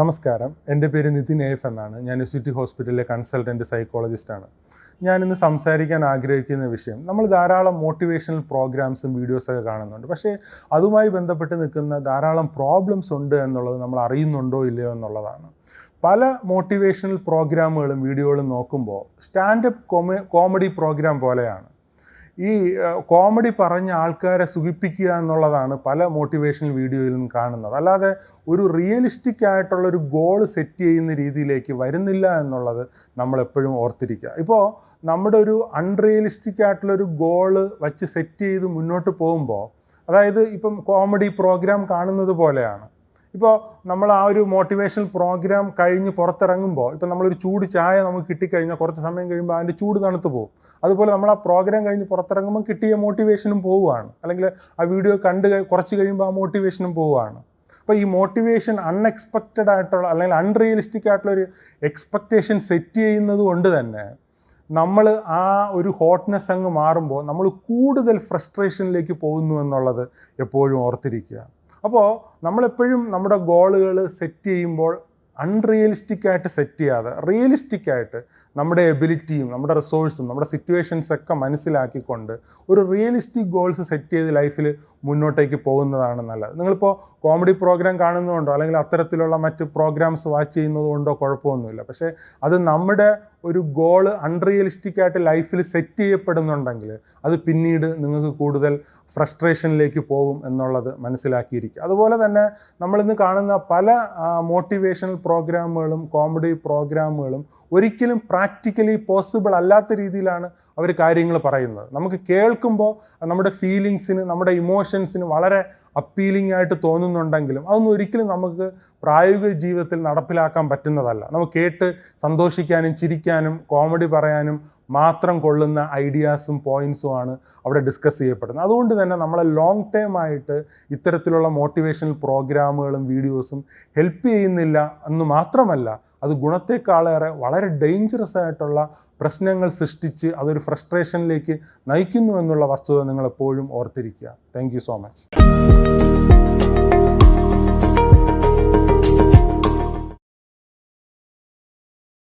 നമസ്കാരം. എന്റെ പേര് നിതിൻ എഫ് എന്നാണ്. ഞാൻ സിറ്റി ഹോസ്പിറ്റലിലെ കൺസൾട്ടന്റ് സൈക്കോളജിസ്റ്റാണ്. ഞാനിന്ന് സംസാരിക്കാൻ ആഗ്രഹിക്കുന്ന വിഷയം നമ്മൾ ധാരാളം മോട്ടിവേഷണൽ പ്രോഗ്രാംസും വീഡിയോസൊക്കെ കാണുന്നുണ്ട്. പക്ഷേ അതുമായി ബന്ധപ്പെട്ട് നിൽക്കുന്ന ധാരാളം പ്രോബ്ലംസ് ഉണ്ട് എന്നുള്ളത് നമ്മൾ അറിയുന്നുണ്ടോ ഇല്ലയോ എന്നുള്ളതാണ്. പല മോട്ടിവേഷണൽ പ്രോഗ്രാമുകളും വീഡിയോകളും നോക്കുമ്പോൾ സ്റ്റാൻഡപ്പ് കോമ കോമഡി പ്രോഗ്രാം പോലെയാണ്. ഈ കോമഡി പറഞ്ഞ ആൾക്കാരെ സുഖിപ്പിക്കുക എന്നുള്ളതാണ് പല മോട്ടിവേഷണൽ വീഡിയോയിലും കാണുന്നത്. അല്ലാതെ ഒരു റിയലിസ്റ്റിക് ആയിട്ടുള്ള ഒരു ഗോൾ സെറ്റ് ചെയ്യുന്ന രീതിയിലേക്ക് വരുന്നില്ല എന്നുള്ളത് നമ്മൾ എപ്പോഴും ഓർത്തിരിക്കുക. ഇപ്പോൾ നമ്മുടെ ഒരു അൺറിയലിസ്റ്റിക് ആയിട്ടുള്ള ഒരു ഗോൾ വച്ച് സെറ്റ് ചെയ്ത് മുന്നോട്ട് പോകുമ്പോൾ അതായത് ഇപ്പം കോമഡി പ്രോഗ്രാം കാണുന്നത് പോലെയാണ്. ഇപ്പോൾ നമ്മൾ ആ ഒരു മോട്ടിവേഷണൽ പ്രോഗ്രാം കഴിഞ്ഞ് പുറത്തിറങ്ങുമ്പോൾ ഇപ്പോൾ നമ്മളൊരു ചൂട് ചായ നമുക്ക് കിട്ടിക്കഴിഞ്ഞാൽ കുറച്ച് സമയം കഴിയുമ്പോൾ അതിന്റെ ചൂട് തണുത്ത് പോകും. അതുപോലെ നമ്മൾ ആ പ്രോഗ്രാം കഴിഞ്ഞ് പുറത്തിറങ്ങുമ്പോൾ കിട്ടിയ മോട്ടിവേഷനും പോവുകയാണ് അല്ലെങ്കിൽ ആ വീഡിയോ കണ്ട് കുറച്ച് കഴിയുമ്പോൾ ആ മോട്ടിവേഷനും പോവുകയാണ് അപ്പോൾ ഈ മോട്ടിവേഷൻ അൺഎക്സ്പെക്റ്റഡ് ആയിട്ടുള്ള അല്ലെങ്കിൽ അൺറിയലിസ്റ്റിക് ആയിട്ടുള്ള ഒരു എക്സ്പെക്റ്റേഷൻ സെറ്റ് ചെയ്യുന്നത് കൊണ്ട് തന്നെ നമ്മൾ ആ ഒരു ഹോട്ട്നെസ് അങ്ങ് മാറുമ്പോൾ നമ്മൾ കൂടുതൽ ഫ്രസ്ട്രേഷനിലേക്ക് പോകുന്നു എന്നുള്ളത് എപ്പോഴും ഓർത്തിരിക്കുക. അപ്പോൾ നമ്മളെപ്പോഴും നമ്മുടെ ഗോളുകൾ സെറ്റ് ചെയ്യുമ്പോൾ അൺറിയലിസ്റ്റിക് ആയിട്ട് സെറ്റ് ചെയ്യാതെ റിയലിസ്റ്റിക് ആയിട്ട് നമ്മുടെ എബിലിറ്റിയും നമ്മുടെ റിസോഴ്സും നമ്മുടെ സിറ്റുവേഷൻസൊക്കെ മനസ്സിലാക്കിക്കൊണ്ട് ഒരു റിയലിസ്റ്റിക് ഗോൾസ് സെറ്റ് ചെയ്ത് ലൈഫിൽ മുന്നോട്ടേക്ക് പോകുന്നതാണ് നല്ലത്. നിങ്ങളിപ്പോൾ കോമഡി പ്രോഗ്രാം കാണുന്നതുകൊണ്ടോ അല്ലെങ്കിൽ അത്തരത്തിലുള്ള മറ്റ് പ്രോഗ്രാംസ് വാച്ച് ചെയ്യുന്നത് കൊണ്ടോ കുഴപ്പമൊന്നുമില്ല. പക്ഷേ അത് നമ്മുടെ ഒരു ഗോൾ അൺറിയലിസ്റ്റിക് ആയിട്ട് ലൈഫിൽ സെറ്റ് ചെയ്യപ്പെടുന്നുണ്ടെങ്കിൽ അത് പിന്നീട് നിങ്ങൾക്ക് കൂടുതൽ ഫ്രസ്ട്രേഷനിലേക്ക് പോകും എന്നുള്ളത് മനസ്സിലാക്കിയിരിക്കുക. അതുപോലെ തന്നെ നമ്മളിന്ന് കാണുന്ന പല മോട്ടിവേഷണൽ പ്രോഗ്രാമുകളും കോമഡി പ്രോഗ്രാമുകളും ഒരിക്കലും പ്രാക്ടിക്കലി പോസിബിൾ അല്ലാത്ത രീതിയിലാണ് അവർ കാര്യങ്ങൾ പറയുന്നത്. നമുക്ക് കേൾക്കുമ്പോൾ നമ്മുടെ ഫീലിങ്സിന് നമ്മുടെ ഇമോഷൻസിന് വളരെ അപ്പീലിംഗ് ആയിട്ട് തോന്നുന്നുണ്ടെങ്കിലും അതൊന്നും ഒരിക്കലും നമുക്ക് പ്രായോഗിക ജീവിതത്തിൽ നടപ്പിലാക്കാൻ പറ്റുന്നതല്ല. നമുക്ക് കേട്ട് സന്തോഷിക്കാനും ചിരിക്കാനും കോമഡി പറയാനും മാത്രം കൊള്ളുന്ന ഐഡിയാസും പോയിൻസും ആണ് അവിടെ ഡിസ്കസ് ചെയ്യപ്പെടുന്നത്. അതുകൊണ്ട് തന്നെ നമ്മളെ ലോങ് ടേം ആയിട്ട് ഇത്തരത്തിലുള്ള മോട്ടിവേഷണൽ പ്രോഗ്രാമുകളും വീഡിയോസും ഹെൽപ്പ് ചെയ്യുന്നില്ല എന്ന് മാത്രമല്ല അത് ഗുണത്തെക്കാളേറെ വളരെ ഡേഞ്ചറസ് ആയിട്ടുള്ള പ്രശ്നങ്ങൾ സൃഷ്ടിച്ച് അതൊരു ഫ്രസ്ട്രേഷനിലേക്ക് നയിക്കുന്നു എന്നുള്ള വസ്തുത നിങ്ങൾ എപ്പോഴും ഓർത്തിരിക്കുക താങ്ക് സോ മച്ച്